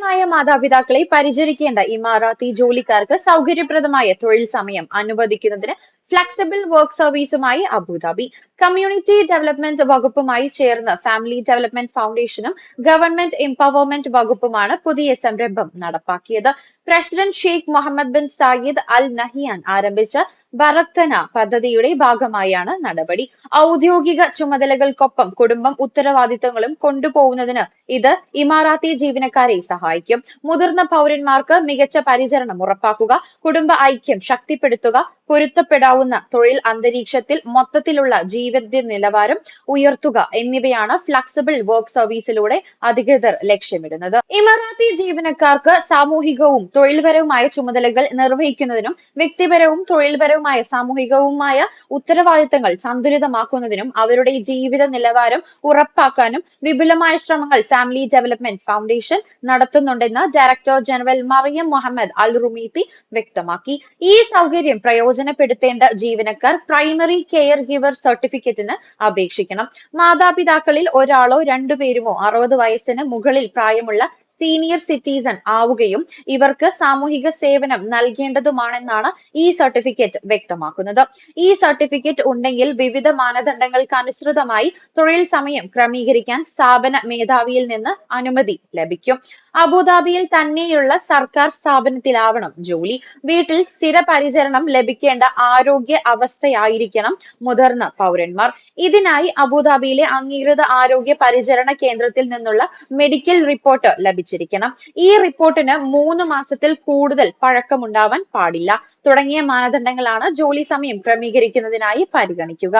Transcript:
പ്രായമായ മാതാപിതാക്കളെ പരിചരിക്കേണ്ട ഇമാറാത്തി ജോലിക്കാർക്ക് സൗകര്യപ്രദമായ തൊഴിൽ സമയം അനുവദിക്കുന്നതിന് ഫ്ലെക്സിബിൾ വർക്ക് സർവീസുമായി അബുദാബി. കമ്മ്യൂണിറ്റി ഡെവലപ്മെന്റ് വകുപ്പുമായി ചേർന്ന് ഫാമിലി ഡെവലപ്മെന്റ് ഫൗണ്ടേഷനും ഗവൺമെന്റ് എംപവർമെന്റ് വകുപ്പുമാണ് പുതിയ സംരംഭം നടപ്പാക്കിയത്. President Sheikh Mohammed bin Zayed Al Nahyan ആരംഭിച്ച ഭരത്തന പദ്ധതിയുടെ ഭാഗമായാണ് നടപടി. ഔദ്യോഗിക ചുമതലകൾക്കൊപ്പം കുടുംബം ഉത്തരവാദിത്തങ്ങളും കൊണ്ടുപോകുന്നതിന് ഇത് ഇമാറാത്തി ജീവനക്കാരെ സഹായിക്കും. മുതിർന്ന പൗരന്മാർക്ക് മികച്ച പരിചരണം ഉറപ്പാക്കുക കുടുംബ ഐക്യം ശക്തിപ്പെടുത്തുക പൊരുത്തപ്പെടാവുന്ന തൊഴിൽ അന്തരീക്ഷത്തിൽ മൊത്തത്തിലുള്ള ജീവിത നിലവാരം ഉയർത്തുക എന്നിവയാണ് ഫ്ലെക്സിബിൾ വർക്ക് സർവീസിലൂടെ അധികൃതർ ലക്ഷ്യമിടുന്നത്. ഇമറാത്തി ജീവനക്കാർക്ക് സാമൂഹികവും തൊഴിൽപരവുമായ ചുമതലകൾ നിർവഹിക്കുന്നതിനും വ്യക്തിപരവും തൊഴിൽപരവുമായ സാമൂഹികവുമായ ഉത്തരവാദിത്തങ്ങൾ സന്തുലിതമാക്കുന്നതിനും അവരുടെ ജീവിത നിലവാരം ഉറപ്പാക്കാനും വിപുലമായ ശ്രമങ്ങൾ family development foundation നടത്തുന്നുണ്ടെന്ന് director general Mariam Mohammed Al Rumaithi വ്യക്തമാക്കി. ഈ സൗകര്യം പ്രയോജനപ്പെടുത്തേണ്ട ജീവനക്കാർ പ്രൈമറി കെയർ ഗിവർ സർട്ടിഫിക്കറ്റിന് അപേക്ഷിക്കണം. മാതാപിതാക്കളിൽ ഒരാളോ രണ്ടുപേരുമോ അറുപത് വയസ്സിന് മുകളിൽ പ്രായമുള്ള സീനിയർ സിറ്റിസൺ ആവുകയും ഇവർക്ക് സാമൂഹിക സേവനം നൽകേണ്ടതുമാണെന്നാണ് ഈ സർട്ടിഫിക്കറ്റ് വ്യക്തമാക്കുന്നത്. ഈ സർട്ടിഫിക്കറ്റ് ഉണ്ടെങ്കിൽ വിവിധ മാനദണ്ഡങ്ങൾക്ക് അനുസൃതമായി തൊഴിൽ സമയം ക്രമീകരിക്കാൻ സ്ഥാപന മേധാവിയിൽ നിന്ന് അനുമതി ലഭിക്കും. അബുദാബിയിൽ തന്നെയുള്ള സർക്കാർ സ്ഥാപനത്തിലാവണം ജോലി. വീട്ടിൽ സ്ഥിര പരിചരണം ലഭിക്കേണ്ട ആരോഗ്യ അവസ്ഥയായിരിക്കണം മുതിർന്ന പൗരന്മാർ. ഇതിനായി അബുദാബിയിലെ അംഗീകൃത ആരോഗ്യ പരിചരണ കേന്ദ്രത്തിൽ നിന്നുള്ള മെഡിക്കൽ റിപ്പോർട്ട് ലഭിച്ചിരിക്കണം ഈ റിപ്പോർട്ടിന് മൂന്ന് മാസത്തിൽ കൂടുതൽ പഴക്കമുണ്ടാവാൻ പാടില്ല. തുടങ്ങിയ മാനദണ്ഡങ്ങളാണ് ജോലി സമയം ക്രമീകരിക്കുന്നതിനായി പരിഗണിക്കുക.